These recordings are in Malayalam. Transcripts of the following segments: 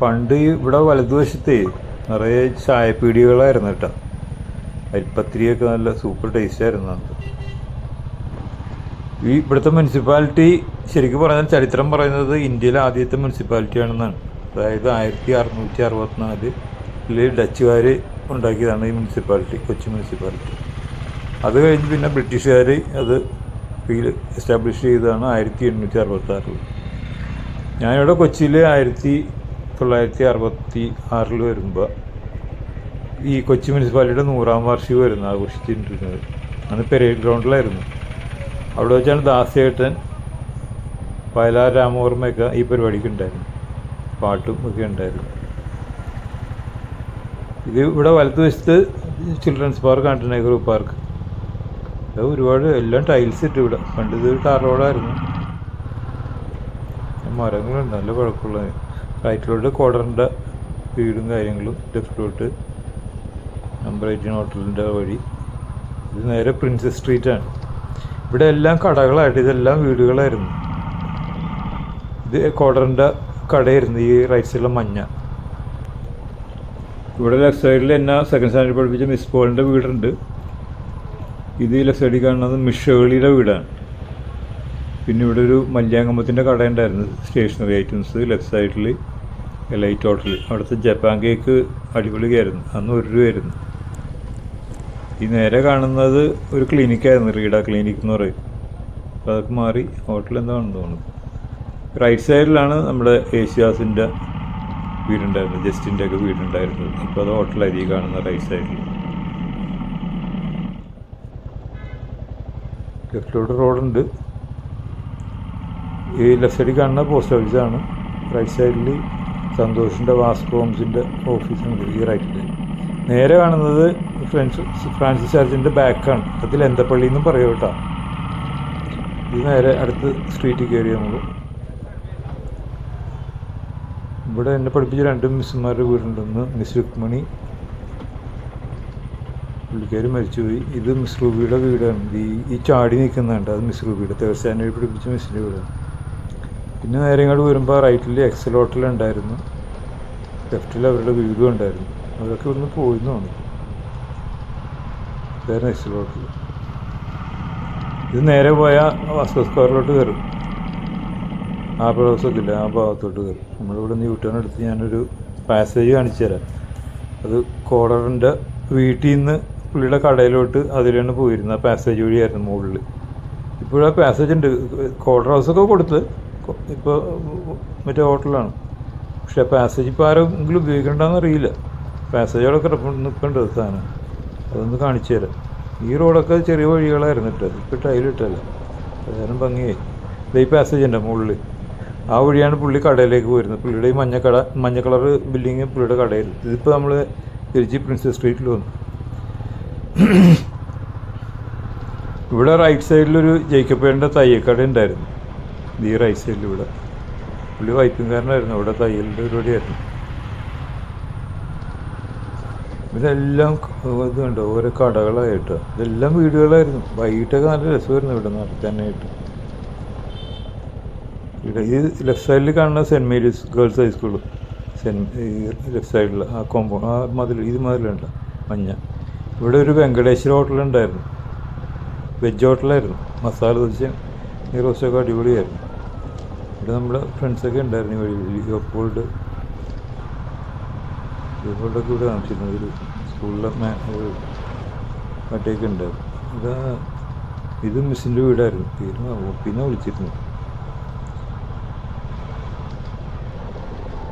പണ്ട് ഇവിടെ വലതുവശത്ത് നിറയെ ചായപ്പീടികളായിരുന്നു കേട്ടോ. അരിപ്പത്തിരിയൊക്കെ നല്ല സൂപ്പർ ടേസ്റ്റ് ആയിരുന്നു അത് ഈ ഇവിടുത്തെ മുനിസിപ്പാലിറ്റി ശരിക്കും പറഞ്ഞാൽ ചരിത്രം പറയുന്നത് ഇന്ത്യയിലെ ആദ്യത്തെ മുനിസിപ്പാലിറ്റി ആണെന്നാണ്. അതായത് ആയിരത്തി അറുന്നൂറ്റി അറുപത്തിനാലിൽ ഡച്ചുകാർ ഉണ്ടാക്കിയതാണ് ഈ മുനിസിപ്പാലിറ്റി കൊച്ചി മുനിസിപ്പാലിറ്റി അത് കഴിഞ്ഞ് പിന്നെ ബ്രിട്ടീഷുകാർ അത് ഫീൽ എസ്റ്റാബ്ലിഷ് ചെയ്തതാണ് ആയിരത്തി എണ്ണൂറ്റി അറുപത്തി ആറിൽ ഞാനിവിടെ കൊച്ചിയിൽ ആയിരത്തി തൊള്ളായിരത്തി അറുപത്തി ആറിൽ വരുമ്പോൾ ഈ കൊച്ചി മുനിസിപ്പാലിറ്റിയുടെ നൂറാം വാർഷികം വരുന്നു ആഘോഷിച്ചിട്ടിരുന്നത് അന്ന് പെരേഡ് ഗ്രൗണ്ടിലായിരുന്നു. അവിടെ വെച്ചാണ് ദാസേട്ടൻ വയലാർ രാമവർമ്മയൊക്കെ ഈ പരിപാടിക്ക് ഉണ്ടായിരുന്നു പാട്ടും ഒക്കെ ഉണ്ടായിരുന്നു. ഇത് ഇവിടെ വലതുവശത്ത് children's park and Nehru park. അത് ഒരുപാട് എല്ലാം ടൈൽസ് ഇട്ട് ഇവിടെ. പണ്ട് ഇത് ടാർ റോഡായിരുന്നു. മരങ്ങളുണ്ട് നല്ല പഴക്കമുള്ള റൈറ്റിലോട്ട് കോടറിന്റെ വീടും കാര്യങ്ങളും ലെഫ്റ്റിലോട്ട് നമ്പർ എയ്റ്റീൻ ഹോട്ടലിന്റെ വഴി. ഇത് നേരെ പ്രിൻസസ് സ്ട്രീറ്റാണ് ഇവിടെ എല്ലാം കടകളായിട്ട് ഇതെല്ലാം വീടുകളായിരുന്നു. ഇത് കോടറിന്റെ കടയായിരുന്നു ഈ റൈറ്റ് സൈഡിലെ മഞ്ഞ. ഇവിടെ ലെഫ്റ്റ് സൈഡിൽ എന്നെ സെക്കൻഡ് സ്റ്റാൻഡേർഡ് പഠിപ്പിച്ച മിസ് പോളിന്റെ വീടുണ്ട്. ഇത് ലെഫ്റ്റ് സൈഡിൽ കാണുന്നത് മിഷേളിയുടെ വീടാണ്. പിന്നെ ഇവിടെ ഒരു മല്യാങ്കമ്പത്തിന്റെ കട ഉണ്ടായിരുന്നു സ്റ്റേഷനറി ഐറ്റംസ് ലെഫ്റ്റ് സൈഡിൽ ലൈറ്റ് ഹോട്ടൽ അവിടുത്തെ ജപ്പാൻ കേക്ക് അടിപൊളിയായിരുന്നു. അന്ന് ഒരു രൂപയായിരുന്നു. ഈ നേരെ കാണുന്നത് ഒരു ക്ലിനിക്കായിരുന്നു റീഡ ക്ലിനിക് എന്ന് പറയും. അപ്പോൾ അതൊക്കെ മാറി ഹോട്ടൽ എന്താണെന്ന് തോന്നുന്നു. റൈറ്റ് സൈഡിലാണ് നമ്മുടെ ഏഷ്യാസിന്റെ വീടുണ്ടായിരുന്നത് ജസ്റ്റിന്റെ ഒക്കെ വീടുണ്ടായിരുന്നത്. ഇപ്പോൾ അത് ഹോട്ടലായി ഈ കാണുന്ന റൈറ്റ് സൈഡിൽ ലെഫ്റ്റിലോട്ട് റോഡുണ്ട് ഈ ലെഫ്റ്റ് സൈഡിൽ കാണുന്ന പോസ്റ്റ് ഓഫീസാണ് റൈറ്റ് സൈഡിൽ സന്തോഷിന്റെ വാസ്കോ ഹോംസിന്റെ ഈ റൈറ്റിൽ നേരെ കാണുന്നത് ഫ്രണ്ട്സ് ഫ്രാൻസിസ് ചർച്ചിന്റെ ബാക്കാണ് അതിൽ എന്തപ്പള്ളി എന്നും പറയും കേട്ടോ. ഇത് നേരെ അടുത്ത് സ്ട്രീറ്റിൽ കയറി നമ്മൾ ഇവിടെ എന്നെ പഠിപ്പിച്ച രണ്ട് മിസ്സുമാരുടെ വീടുണ്ടെന്ന് മിസ് രുക്മണി. പുള്ളിക്കാർ മരിച്ചുപോയി. ഇത് മിസ് റൂബിയുടെ വീടാണ്. ഈ ഈ ചാടി നിൽക്കുന്നുണ്ട് അത് മിസ് റൂബിയുടെ. തേർഡ് സ്റ്റാൻഡേർഡ് പഠിപ്പിച്ച മിസ്സിന്റെ വീടാണ്. പിന്നെ നേരെ ഇങ്ങോട്ട് വരുമ്പോൾ റൈറ്റിൽ എക്സൽ ഉണ്ടായിരുന്നു ലെഫ്റ്റിൽ അവരുടെ വീടും ഉണ്ടായിരുന്നു. അവരൊക്കെ ഇവിടുന്ന് പോയിന്ന് തോന്നി ഇതായിരുന്നു എക്സൽ ഇത് നേരെ പോയാൽ വാസ്കോ സ്ക്വയറിലോട്ട് കയറും ആ പ്രദേശമൊക്കെ ഇല്ല ആ ഭാഗത്തോട്ട് കയറും നമ്മളിവിടെ നിന്ന് യൂട്ടേൺ എടുത്ത് ഞാനൊരു പാസേജ് കാണിച്ചു തരാം അത് കോളറിന്റെ വീട്ടിൽ നിന്ന് പുള്ളിയുടെ കടയിലോട്ട് അതിലാണ് പോയിരുന്നത്. ആ പാസേജ് വഴിയായിരുന്നു മുകളിൽ ഇപ്പോഴാ പാസേജ് ഉണ്ട് കോൾഡ് ഹൗസൊക്കെ കൊടുത്ത് ഇപ്പോൾ മറ്റേ ഹോട്ടലാണ്. പക്ഷേ പാസേജ് ഇപ്പോൾ ആരെങ്കിലും ഉപയോഗിക്കണ്ടെന്ന് അറിയില്ല. പാസേജുകളൊക്കെ നിൽക്കേണ്ടത് സാധനം അതൊന്ന് കാണിച്ചു തരാം. ഈ റോഡൊക്കെ ചെറിയ വഴികളായിരുന്നു ഇട്ടത് ഇപ്പോൾ ടൈലിട്ടല്ല അതായാലും ഭംഗിയായി. ഇത് ഈ പാസേജ് ഉണ്ട് മുകളിൽ. ആ വഴിയാണ് പുള്ളി കടയിലേക്ക് പോയിരുന്നത്. പുള്ളിയുടെ ഈ മഞ്ഞ കട മഞ്ഞ കളർ ബിൽഡിങ് പുള്ളിയുടെ കടയിൽ. ഇതിപ്പോൾ നമ്മൾ തിരിച്ച് പ്രിൻസസ് സ്ട്രീറ്റിൽ വന്നു. ഇവിടെ റൈറ്റ് സൈഡിലൊരു ജയിക്കപ്പേടിന്റെ തയ്യക്കട ഉണ്ടായിരുന്നു. ഈ റൈറ്റ് സൈഡിൽ ഇവിടെ? പുള്ളി വൈപ്പിൻകാരനായിരുന്നു അവിടെ തയ്യലിന്റെ പരിപാടിയായിരുന്നു. ഇതെല്ലാം ഇത് കണ്ടോ? ഓരോ കടകളായിട്ട്. ഇതെല്ലാം വീടുകളായിരുന്നു. വൈകിട്ടൊക്കെ നല്ല രസമായിരുന്നു ഇവിടെ നടത്താനായിട്ട് ഇവിടെ ഈ ലെഫ്റ്റ് സൈഡിൽ കാണുന്ന saint Mary's girls high school saint left സൈഡിൽ ആ കോമ്പോ ആ മതിൽ ഇത് മതിലുണ്ട് മഞ്ഞ. ഇവിടെ ഒരു വെങ്കടേശ്വര ഹോട്ടലുണ്ടായിരുന്നു വെജ് ഹോട്ടലായിരുന്നു മസാല ദോശ റോസൊക്കെ അടിപൊളിയായിരുന്നു. ഇവിടെ നമ്മുടെ ഫ്രണ്ട്സൊക്കെ ഉണ്ടായിരുന്നു ഈ വഴി ലിയോപ്പോൾഡ് ലിയോപ്പോൾഡൊക്കെ ഇവിടെ താമസിച്ചിരുന്നു ഒരു സ്കൂളിലെ മറ്റേക്ക് ഉണ്ടായിരുന്നു ഇതാ ഇത് മിസ്സിന്റെ വീടായിരുന്നു. പേര് പിന്നെ വിളിച്ചിരുന്നു.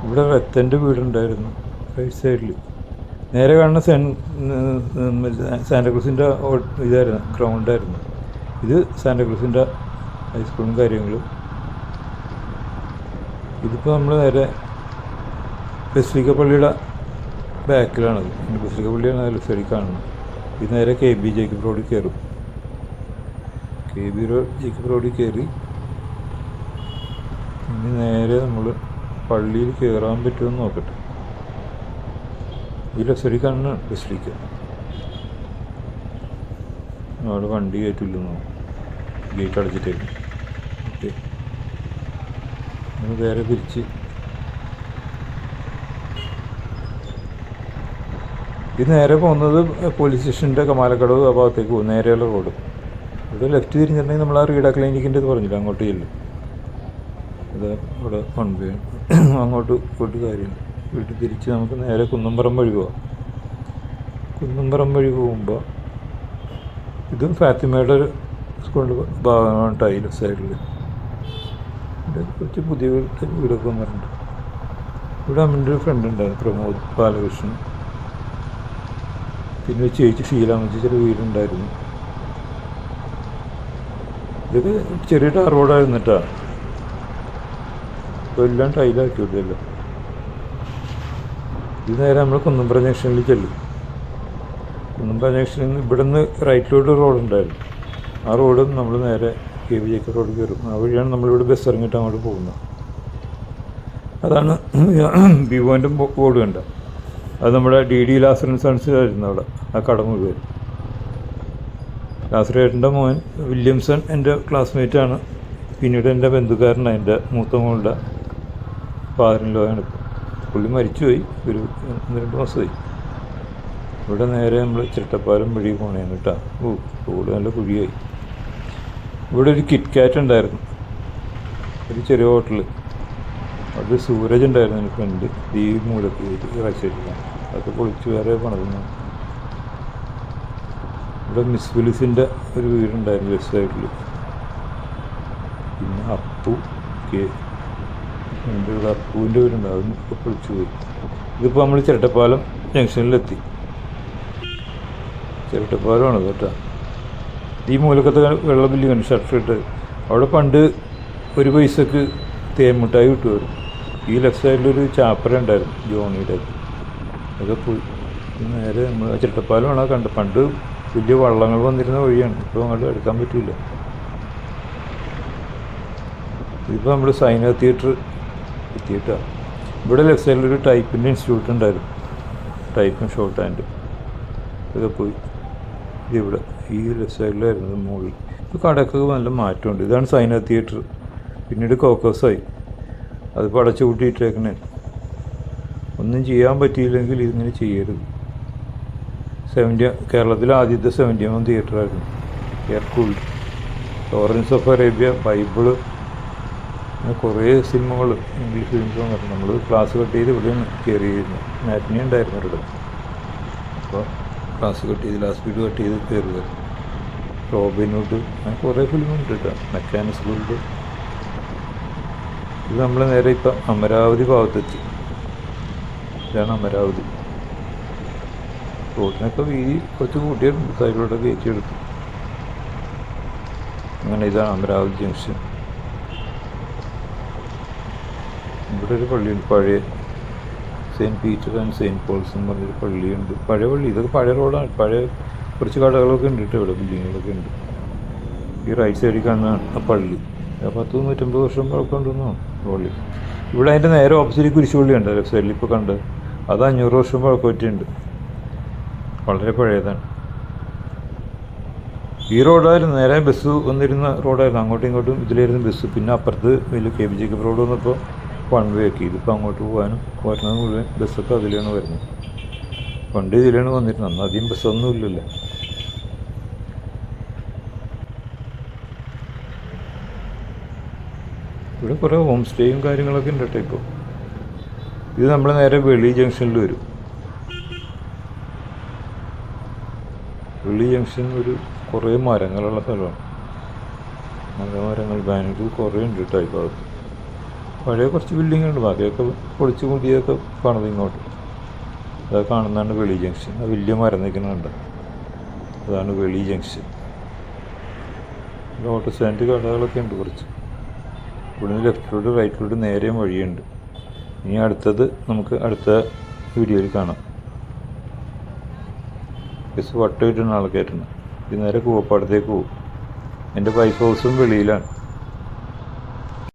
ഇവിടെ റത്തന്റെ വീടുണ്ടായിരുന്നു റൈറ്റ് സൈഡിൽ നേരെ കാണുന്ന സെൻ സാന്റക്രൂസിന്റെ ഇതായിരുന്നു ഗ്രൗണ്ടായിരുന്നു ഇത് സാന്റക്രൂസിന്റെ ഹൈസ്കൂളും കാര്യങ്ങളും. ഇതിപ്പോൾ നമ്മൾ നേരെ ബസ്ലിക്ക പള്ളിയുടെ ബാക്കിലാണത്. ബസ്ലിക്ക പള്ളിയാണ് സൈഡിൽ കാണുന്നത്. ഇത് നേരെ കെ ബി ജേക്കബ് റോഡിൽ കയറും. കെ ബി റോഡ് ജേക്കബ് റോഡിൽ കയറി ഇനി നേരെ നമ്മൾ പള്ളിയിൽ കയറാൻ പറ്റുമെന്ന് നോക്കട്ടെ. ഈ സൈഡിൽ കാണുന്ന ബസ്സിലേക്ക് അവിടെ വണ്ടി കയറ്റില്ലെന്നോ ഗേറ്റ് അടച്ചിട്ടേക്കും ഓക്കെ നമ്മൾ നേരെ തിരിച്ച്. ഇത് നേരെ പോകുന്നത് പോലീസ് സ്റ്റേഷന്റെ കമാലക്കടവ് ആ ഭാഗത്തേക്ക് പോകും. നേരെയുള്ള റോഡ് ഇവിടെ ലെഫ്റ്റ് തിരിഞ്ഞിട്ടുണ്ടെങ്കിൽ നമ്മൾ ആ റീഡ ക്ലിനിക്കിന്റെ ഇത് പറഞ്ഞില്ല അങ്ങോട്ട് ചെല്ലും. ഇത് ഇവിടെ വൺ അങ്ങോട്ട് പോയിട്ട് കാര്യമില്ല. വീട്ടിൽ തിരിച്ച് നമുക്ക് നേരെ കുന്നമ്പറം വഴി പോവാം. കുന്നമ്പറം വഴി പോകുമ്പോൾ ഇതും ഫാത്തിമയുടെ ഒരു സ്കൂളിന്റെ ഭാഗമാണ് ടൈൽ സൈഡിൽ. ഇവിടെ കുറച്ച് പുതിയ വീട് വീടൊക്കെ വന്നിട്ടുണ്ട്. ഇവിടെ അമ്മന്റെ ഒരു ഫ്രണ്ട് ഉണ്ടായിരുന്നു പ്രമോദ് ബാലകൃഷ്ണൻ. പിന്നെ ചേച്ചി ഷീലാമ ചേച്ചിയുടെ വീടുണ്ടായിരുന്നു. ഇതൊക്കെ ചെറിയ ടാർ റോഡായിരുന്നു കേട്ടോ ഇപ്പോൾ എല്ലാം ടൈലാക്കി വിടുകയല്ലോ ഇത് നേരെ നമ്മൾ കുന്നമ്പ്ര ജംഗ്ഷനിൽ ചെല്ലും. കുന്നമ്പ്ര ജംഗ്ഷനിൽ നിന്ന് ഇവിടെ നിന്ന് റൈറ്റിലോട്ട് റോഡ് ഉണ്ടായിരുന്നു ആ റോഡ് നമ്മൾ നേരെ കെ വി ജേക്കർ റോഡ് കയറും. ആ വഴിയാണ് നമ്മളിവിടെ ബസ് ഇറങ്ങിയിട്ട് അങ്ങോട്ട് പോകുന്നത്. അതാണ് വിവോന്റെ ബോർഡ് കണ്ട. അത് നമ്മുടെ ഡി ഡി ലാസറൻ സൺസ് ആയിരുന്നു അവിടെ ആ കട മുഴുവൻ. ലാസറേട്ടന്റെ മോൻ വില്യംസൺ എന്റെ ക്ലാസ്മേറ്റാണ് പിന്നീട് എന്റെ ബന്ധുക്കാരനാണ് എന്റെ മൂത്ത മോളുടെ ഇപ്പോൾ പുള്ളി മരിച്ചുപോയി ഒരു ഒന്ന് രണ്ട് മാസമായി. ഇവിടെ നേരെ നമ്മൾ ചിരട്ടപ്പാലം വഴി പോണേന്ന് കേട്ടോ. ഓ റോഡ് നല്ല കുഴിയായി. ഇവിടെ ഒരു കിറ്റ് കാറ്റ് ഉണ്ടായിരുന്നു. ഒരു ചെറിയ ഹോട്ടൽ അത് സൂരജ് ഉണ്ടായിരുന്നു എന്റെ ഫ്രണ്ട് ഈ മൂലക്ക് കാഴ്ചവെക്കാൻ അതൊക്കെ പൊളിച്ച് വേറെ പണിതുന്നു. ഇവിടെ മിസ് വിലിസിന്റെ ഒരു വീടുണ്ടായിരുന്നു ലെഫ്റ്റ് സൈഡിൽ പിന്നെ അപ്പു കെ എന്റെ ഇവിടെ അപ്പുവിന്റെ വീടുണ്ട്. അതും ഇപ്പോൾ പൊളിച്ചു പോയി. ഇതിപ്പോൾ നമ്മൾ ചിരട്ടപ്പാലം ജംഗ്ഷനിലെത്തി ചിരട്ടപ്പാലമാണ് കേട്ടോ. ഈ മൂലക്കത്തെ വെള്ള ബില്ല് കണ്ട് ഷർട്ട് ഇട്ട്. അവിടെ പണ്ട് ഒരു പൈസക്ക് തേൻമുട്ടായി കിട്ടുമായിരുന്നു. ഈ ലെഫ്റ്റ് സൈഡിലൊരു ചാപ്പര ഉണ്ടായിരുന്നു ജോണിയുടെ. അതൊക്കെ പോയി. നേരെ നമ്മൾ ചിട്ടപ്പാലമാണ് കണ്ട് പണ്ട് വലിയ വള്ളങ്ങൾ വന്നിരുന്ന വഴിയാണ്. ഇപ്പോൾ അങ്ങോട്ട് എടുക്കാൻ പറ്റില്ല ഇപ്പോൾ നമ്മൾ സൈന തിയേറ്റർ എത്തിയിട്ടാണ് ഇവിടെ ലെഫ്റ്റ് ഒരു ടൈപ്പിന്റെ ഇൻസ്റ്റിറ്റ്യൂട്ട് ഉണ്ടായിരുന്നു. ടൈപ്പും ഷോർട്ട് ഹാൻഡ്. ഇതൊക്കെ പോയി. ഇതിവിടെ ഈ സൈഡിലായിരുന്നു മുകളിൽ ഇപ്പോൾ കടക്കൊക്കെ നല്ല മാറ്റമുണ്ട്. ഇതാണ് സൈന തിയേറ്റർ പിന്നീട് കോക്കോസായി. അതിപ്പോൾ അടച്ചു കൂട്ടിയിട്ടേക്കണേ. ഒന്നും ചെയ്യാൻ പറ്റിയില്ലെങ്കിൽ ഇതിങ്ങനെ ചെയ്യരുത്. സെവന്റി കേരളത്തിലെ ആദ്യത്തെ seventy M തിയേറ്ററായിരുന്നു air cool Lawrence of Arabia Bible അങ്ങനെ കുറേ സിനിമകൾ ഇംഗ്ലീഷ് ഫിലിംസ് വന്നിട്ടുണ്ട് നമ്മൾ ക്ലാസ് കട്ട് ചെയ്ത് ഇവിടെയാണ് കയറിയിരുന്നു മാറ്റിനി ഉണ്ടായിരുന്നു ഇവിടെ അപ്പോൾ ക്ലാസ് കട്ട് ചെയ്ത് ലാസ്റ്റ് വീട് കട്ട് ചെയ്ത് കയറുക റോബിൻഹുഡ് അങ്ങനെ കുറേ ഫിലിമുണ്ട് കേട്ടോ മെക്കാനിക്സ് ഗുഡ് ഇത് നമ്മൾ നേരെ ഇപ്പം അമരാവതി ഭാഗത്തെത്തി. ഇതാണ് അമരാവതി. റോഡിനൊക്കെ വീതി കുറച്ച് കൂട്ടിയിട്ടുണ്ട് സൈഡിലോട്ട് കയറ്റിയെടുത്തു അങ്ങനെ ഇതാണ് അമരാവതി ജംഗ്ഷൻ. ഇവിടെ ഒരു പള്ളിയുണ്ട് പഴയ saint Peter and saint Paul's എന്ന് പറഞ്ഞൊരു പള്ളിയുണ്ട്. പഴയ പള്ളി ഇതൊക്കെ പഴയ റോഡാണ്. പഴയ കുറച്ച് കടകളൊക്കെ ഉണ്ട് കേട്ടോ ഇവിടെ ബിൽഡിങ്ങുകളൊക്കെ ഉണ്ട്. ഈ റൈറ്റ് സൈഡിൽ കാണുന്ന ആ പള്ളി. പത്ത് നൂറ്റമ്പത് വർഷം പഴക്കമുണ്ടെന്നോ പള്ളി ഇവിടെ അതിന്റെ നേരെ ഓപ്പോസിറ്റ് കുരിശുപള്ളി ഉണ്ട്. ലെഫ്റ്റ് സൈഡിൽ ഇപ്പോൾ കണ്ട് അത് അഞ്ഞൂറ് വർഷം പഴക്കമറ്റുണ്ട് വളരെ പഴയതാണ്. ഈ റോഡായിരുന്നു. നേരെ ബസ് വന്നിരുന്ന റോഡായിരുന്നു. അങ്ങോട്ടും ഇങ്ങോട്ടും ഇതിലായിരുന്നു ബസ് പിന്നെ അപ്പുറത്ത് വലിയ കെ ബി ജേക്കബ് റോഡ് വന്നപ്പോൾ വൺ ആക്കി ഇതിപ്പോൾ അങ്ങോട്ട് പോകാനും വരുന്നത് മുഴുവൻ ബസ്സൊക്കെ അതിലാണ് വരുന്നത്. പണ്ട് ഇതിലാണ് വന്നിരുന്നത്. അന്ന് അധികം ബസ്സൊന്നും ഇല്ലല്ലോ. ഇവിടെ കുറേ ഹോം സ്റ്റേയും കാര്യങ്ങളൊക്കെ ഉണ്ട് കേട്ടോ ഇപ്പോൾ ഇത് നമ്മൾ നേരെ വെളി ജംഗ്ഷനിൽ വരും. വെളി ജംഗ്ഷൻ ഒരു കുറേ മരങ്ങളുള്ള സ്ഥലമാണ്. നല്ല മരങ്ങൾ. ബാംഗ്ലൂർ കുറേ ഉണ്ട് കേട്ടോ ഈ ഭാഗത്ത്. പഴയ കുറച്ച് ബിൽഡിങ്ങുണ്ട് ബാക്കിയൊക്കെ പൊളിച്ച് മുടിയൊക്കെ കാണുന്നത് ഇങ്ങോട്ട്. അത് കാണുന്നതാണ് വെളി ജംഗ്ഷൻ ആ വലിയ മരം നിൽക്കുന്നുണ്ട്. അതാണ് വെളി ജംഗ്ഷൻ ഓട്ടോ സ്റ്റാൻഡ് കടകളൊക്കെ ഉണ്ട് കുറച്ച്. ഇവിടുന്ന് ലെഫ്റ്റിലോട്ട് റൈറ്റിലോട്ട് നേരെയും വഴിയുണ്ട്. ഇനി അടുത്തത് നമുക്ക് അടുത്ത വീഡിയോയിൽ കാണാം. ബസ് വട്ടമിട്ടാണ് ആൾ കയറ്റുന്നത് ഇത് നേരെ കൂവപ്പാടത്തേക്ക് പോകും എന്റെ പൈപ്പ് ഹൗസും വെളിയിലാണ്.